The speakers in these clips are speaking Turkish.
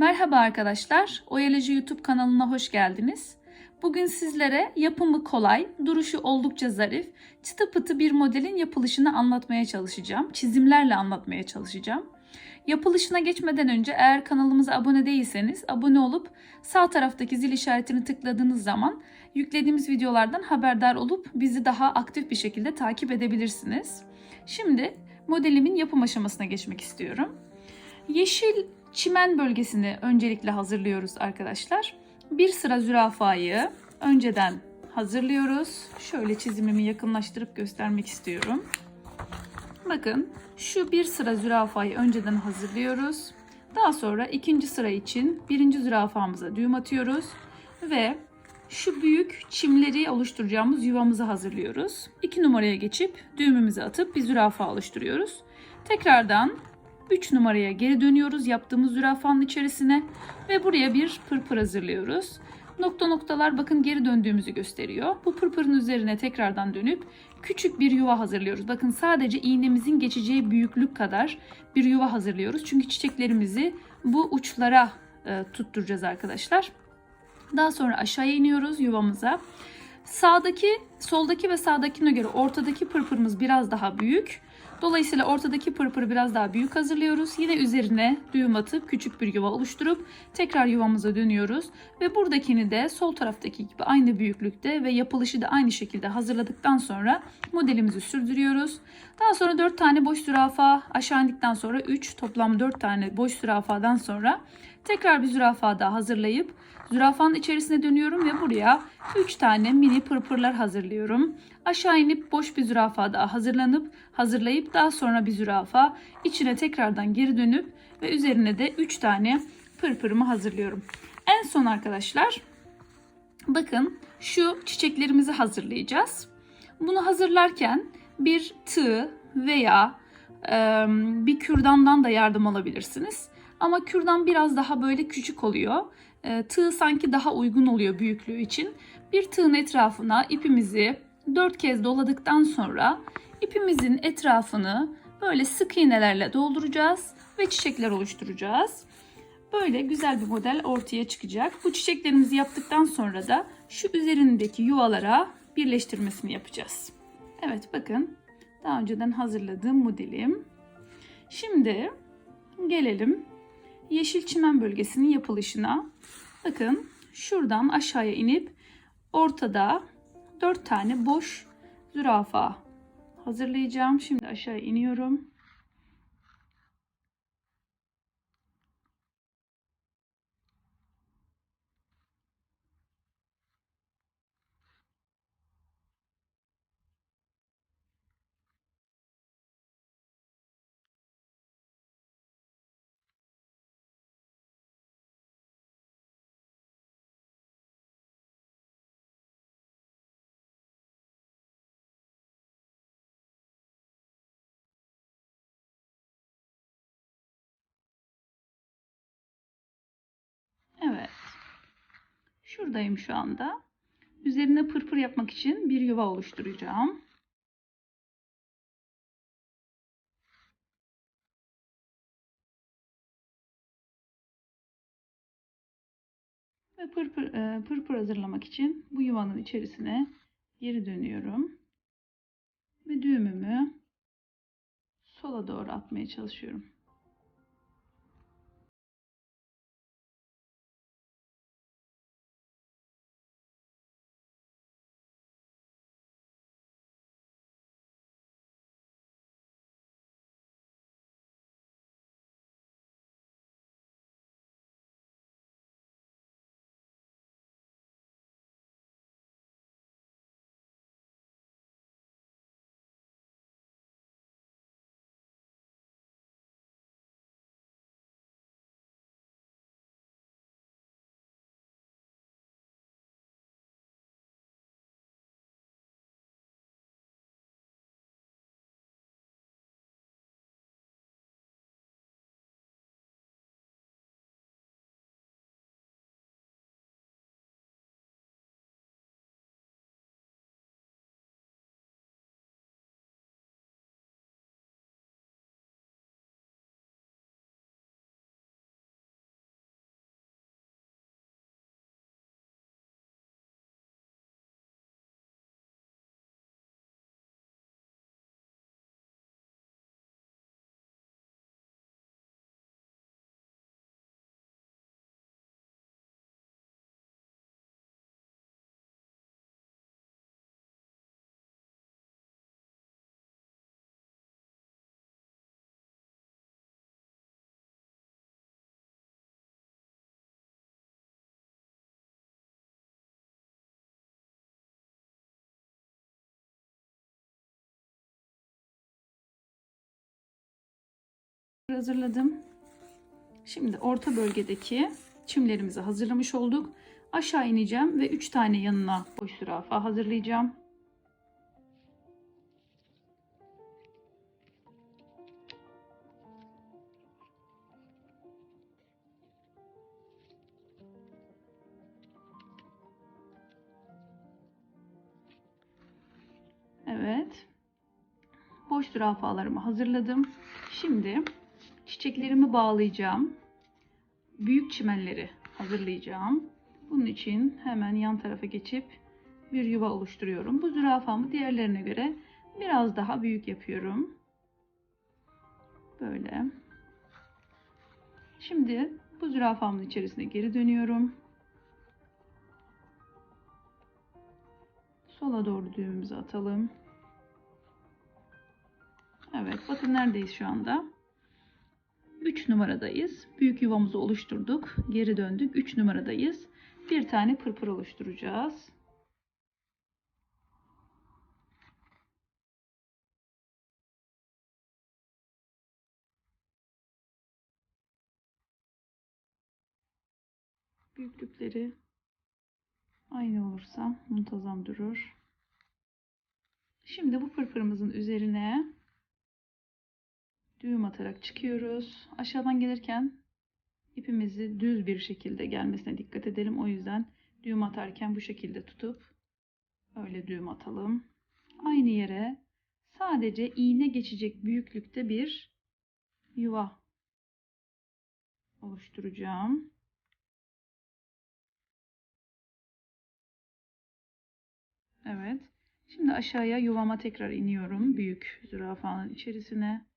Merhaba arkadaşlar, Oyaloji YouTube kanalına hoş geldiniz. Bugün sizlere yapımı kolay, duruşu oldukça zarif, çıtı pıtı bir modelin yapılışını anlatmaya çalışacağım. Çizimlerle anlatmaya çalışacağım. Yapılışına geçmeden önce eğer kanalımıza abone değilseniz abone olup sağ taraftaki zil işaretini tıkladığınız zaman yüklediğimiz videolardan haberdar olup bizi daha aktif bir şekilde takip edebilirsiniz. Şimdi modelimin yapım aşamasına geçmek istiyorum. Yeşil çimen bölgesini öncelikle hazırlıyoruz arkadaşlar. Bir sıra zürafayı önceden hazırlıyoruz. Şöyle çizimimi yakınlaştırıp göstermek istiyorum. Bakın şu bir sıra zürafayı önceden hazırlıyoruz. Daha sonra ikinci sıra için birinci zürafamıza düğüm atıyoruz ve şu büyük çimleri oluşturacağımız yuvamızı hazırlıyoruz. 2 numaraya geçip düğümümüzü atıp bir zürafa oluşturuyoruz. Tekrardan 3 numaraya geri dönüyoruz yaptığımız zürafanın içerisine ve buraya bir pırpır hazırlıyoruz. Nokta noktalar bakın geri döndüğümüzü gösteriyor. Bu pırpırın üzerine tekrardan dönüp küçük bir yuva hazırlıyoruz. Bakın sadece iğnemizin geçeceği büyüklük kadar bir yuva hazırlıyoruz. Çünkü çiçeklerimizi bu uçlara e, tutturacağız arkadaşlar. Daha sonra aşağıya iniyoruz yuvamıza. Sağdaki, soldaki ve sağdakine göre ortadaki pırpırımız biraz daha büyük. Dolayısıyla ortadaki pırpırı biraz daha büyük hazırlıyoruz. Yine üzerine düğüm atıp küçük bir yuva oluşturup tekrar yuvamıza dönüyoruz. Ve buradakini de sol taraftaki gibi aynı büyüklükte ve yapılışı da aynı şekilde hazırladıktan sonra modelimizi sürdürüyoruz. Daha sonra 4 tane boş zürafa aşağı indikten sonra 3 toplam 4 tane boş zürafadan sonra tekrar bir zürafa daha hazırlayıp zürafanın içerisine dönüyorum ve buraya 3 tane mini pırpırlar hazırlıyorum. Aşağı inip boş bir zürafa daha hazırlanıp hazırlayıp daha sonra bir zürafa içine tekrardan geri dönüp ve üzerine de 3 tane pırpırımı hazırlıyorum. En son arkadaşlar bakın şu çiçeklerimizi hazırlayacağız. Bunu hazırlarken bir tığ veya e, bir kürdandan da yardım alabilirsiniz. Ama kürdan biraz daha böyle küçük oluyor. E, tığ sanki daha uygun oluyor büyüklüğü için. Bir tığın etrafına ipimizi 4 kez doladıktan sonra ipimizin etrafını böyle sık iğnelerle dolduracağız ve çiçekler oluşturacağız. Böyle güzel bir model ortaya çıkacak. Bu çiçeklerimizi yaptıktan sonra da şu üzerindeki yuvalara birleştirmesini yapacağız. Evet bakın daha önceden hazırladığım modelim. Şimdi gelelim yeşil çimen bölgesinin yapılışına. Bakın şuradan aşağıya inip ortada 4 tane boş zürafa hazırlayacağım. Şimdi aşağı iniyorum. Evet. Şuradayım şu anda. Üzerine pırpır yapmak için bir yuva oluşturacağım. Ve pırpır, e, pırpır hazırlamak için bu yuvanın içerisine geri dönüyorum. Ve düğümümü sola doğru atmaya çalışıyorum. Hazırladım. Şimdi orta bölgedeki çimlerimizi hazırlamış olduk. Aşağı ineceğim ve 3 tane yanına boş zürafa hazırlayacağım. Evet. Boş zürafalarımı hazırladım. Şimdi çiçeklerimi bağlayacağım. Büyük çimenleri hazırlayacağım. Bunun için hemen yan tarafa geçip bir yuva oluşturuyorum. Bu zürafamı diğerlerine göre biraz daha büyük yapıyorum. Böyle. Şimdi bu zürafamın içerisine geri dönüyorum. Sola doğru düğümümüzü atalım. Evet bakın neredeyiz şu anda. 3 numaradayız. Büyük yuvamızı oluşturduk. Geri döndük. 3 numaradayız. Bir tane pırpır oluşturacağız. Büyüklükleri aynı olursa muntazam durur. Şimdi bu pırpırımızın üzerine düğüm atarak çıkıyoruz. Aşağıdan gelirken ipimizi düz bir şekilde gelmesine dikkat edelim. O yüzden düğüm atarken bu şekilde tutup öyle düğüm atalım. Aynı yere sadece iğne geçecek büyüklükte bir yuva oluşturacağım. Evet. Şimdi aşağıya yuvama tekrar iniyorum. Büyük zürafanın içerisine.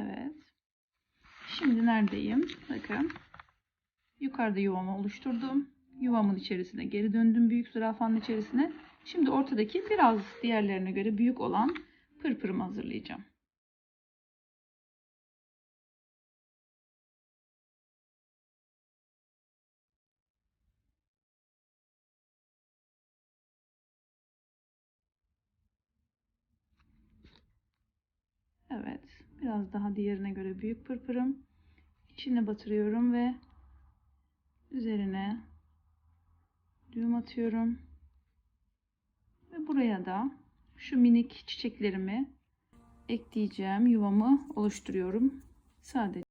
Evet. Şimdi neredeyim? Bakın. Yukarıda yuvamı oluşturdum. Yuvamın içerisine geri döndüm büyük zürafanın içerisine. Şimdi ortadaki biraz diğerlerine göre büyük olan pırpırımı hazırlayacağım. Evet. Biraz daha diğerine göre büyük pırpırım. İçine batırıyorum ve üzerine düğüm atıyorum. Ve buraya da şu minik çiçeklerimi ekleyeceğim yuvamı oluşturuyorum. Sadece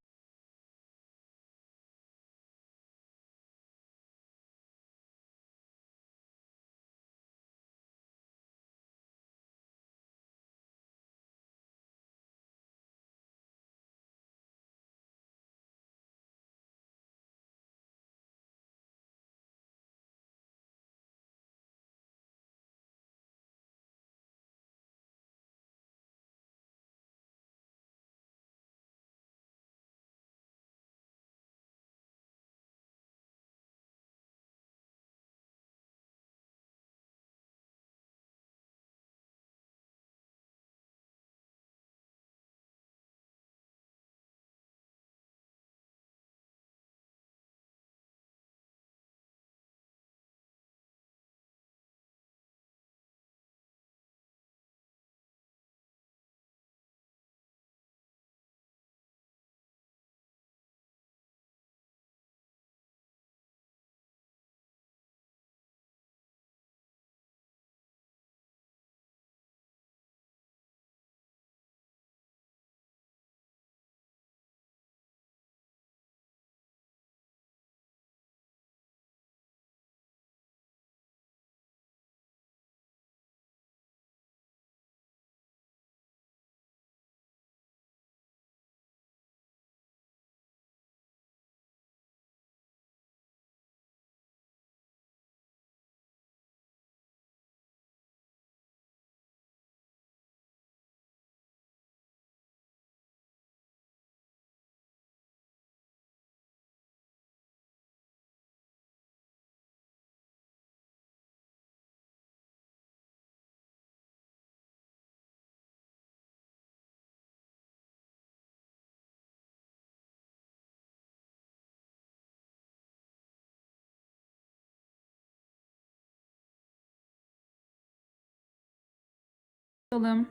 Tutalım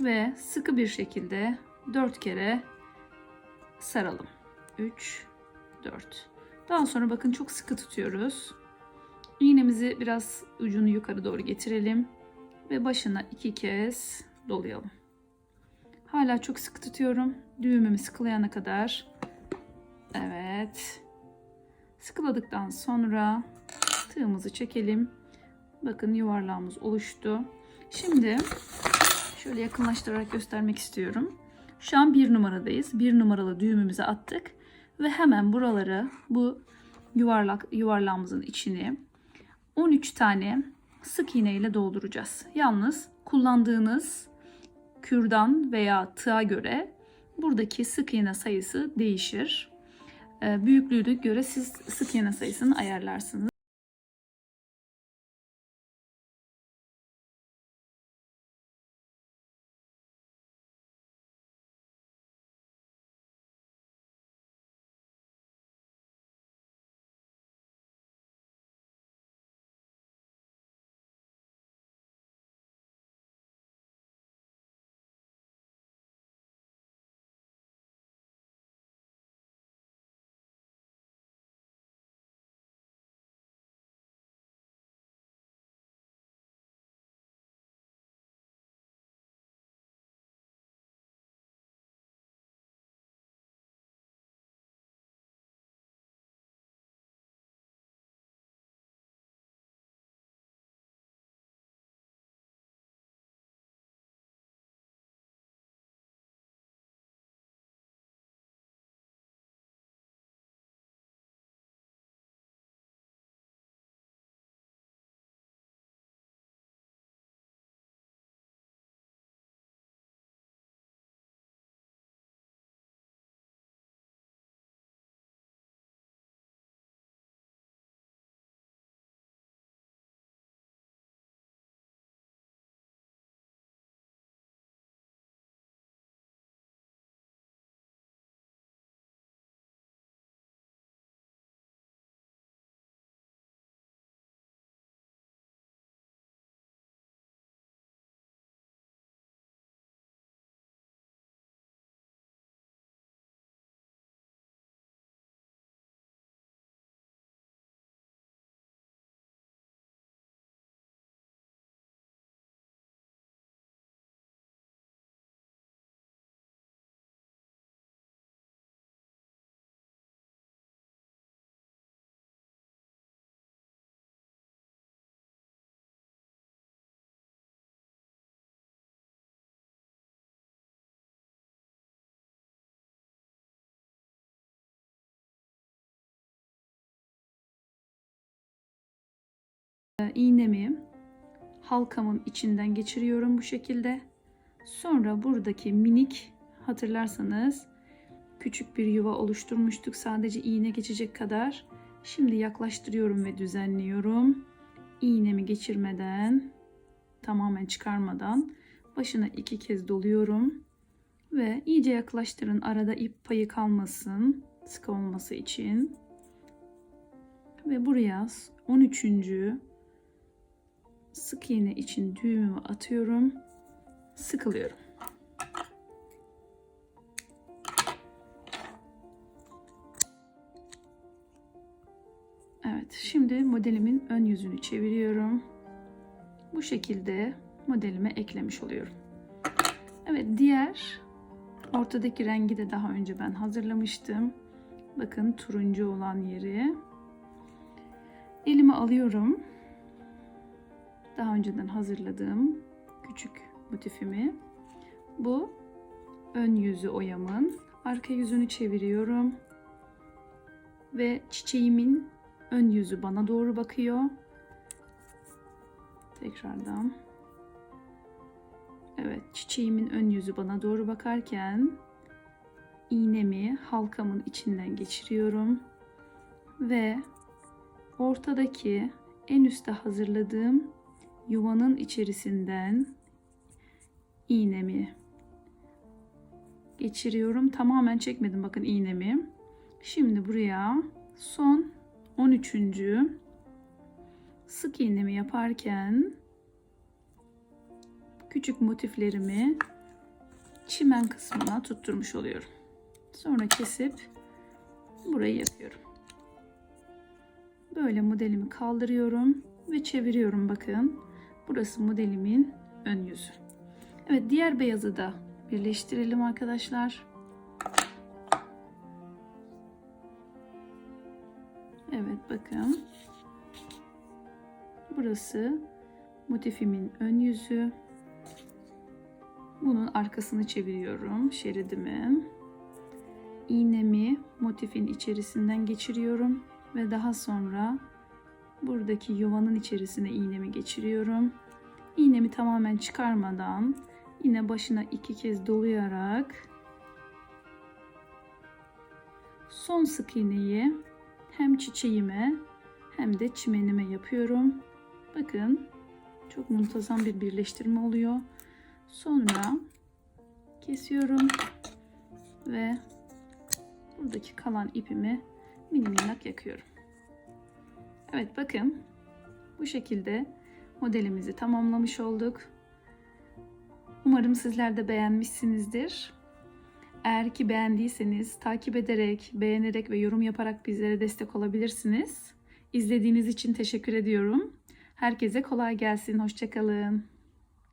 ve sıkı bir şekilde 4 kere saralım. 3 4. Daha sonra bakın çok sıkı tutuyoruz. İğnemizi biraz ucunu yukarı doğru getirelim ve başına iki kez dolayalım. Hala çok sıkı tutuyorum. Düğümümü sıkılayana kadar. Evet. Sıkıladıktan sonra tığımızı çekelim. Bakın yuvarlağımız oluştu. Şimdi şöyle yakınlaştırarak göstermek istiyorum. Şu an bir numaradayız. Bir numaralı düğümümüzü attık ve hemen buraları bu yuvarlak yuvarlağımızın içini 13 tane sık iğne ile dolduracağız. Yalnız kullandığınız kürdan veya tığa göre buradaki sık iğne sayısı değişir. Ee, büyüklüğüne göre siz sık iğne sayısını ayarlarsınız. İğnemi halkamın içinden geçiriyorum bu şekilde. Sonra buradaki minik hatırlarsanız küçük bir yuva oluşturmuştuk sadece iğne geçecek kadar. Şimdi yaklaştırıyorum ve düzenliyorum. İğnemi geçirmeden tamamen çıkarmadan başına iki kez doluyorum ve iyice yaklaştırın arada ip payı kalmasın sıkı olması için ve buraya 13 sık iğne için düğümümü atıyorum. Sıkılıyorum. Evet, şimdi modelimin ön yüzünü çeviriyorum. Bu şekilde modelime eklemiş oluyorum. Evet, diğer ortadaki rengi de daha önce ben hazırlamıştım. Bakın turuncu olan yeri. Elime alıyorum daha önceden hazırladığım küçük motifimi. Bu ön yüzü oyamın. Arka yüzünü çeviriyorum. Ve çiçeğimin ön yüzü bana doğru bakıyor. Tekrardan. Evet, çiçeğimin ön yüzü bana doğru bakarken iğnemi halkamın içinden geçiriyorum ve ortadaki en üstte hazırladığım yuvanın içerisinden iğnemi geçiriyorum. Tamamen çekmedim bakın iğnemi. Şimdi buraya son 13. sık iğnemi yaparken küçük motiflerimi çimen kısmına tutturmuş oluyorum. Sonra kesip burayı yapıyorum. Böyle modelimi kaldırıyorum ve çeviriyorum bakın. Burası modelimin ön yüzü. Evet diğer beyazı da birleştirelim arkadaşlar. Evet bakın. Burası motifimin ön yüzü. Bunun arkasını çeviriyorum şeridimi. İğnemi motifin içerisinden geçiriyorum ve daha sonra buradaki yuvanın içerisine iğnemi geçiriyorum. İğnemi tamamen çıkarmadan yine başına iki kez dolayarak son sık iğneyi hem çiçeğime hem de çimenime yapıyorum. Bakın çok muntazam bir birleştirme oluyor. Sonra kesiyorum ve buradaki kalan ipimi mini minnak yakıyorum. Evet bakın bu şekilde modelimizi tamamlamış olduk. Umarım sizler de beğenmişsinizdir. Eğer ki beğendiyseniz takip ederek, beğenerek ve yorum yaparak bizlere destek olabilirsiniz. İzlediğiniz için teşekkür ediyorum. Herkese kolay gelsin. Hoşçakalın.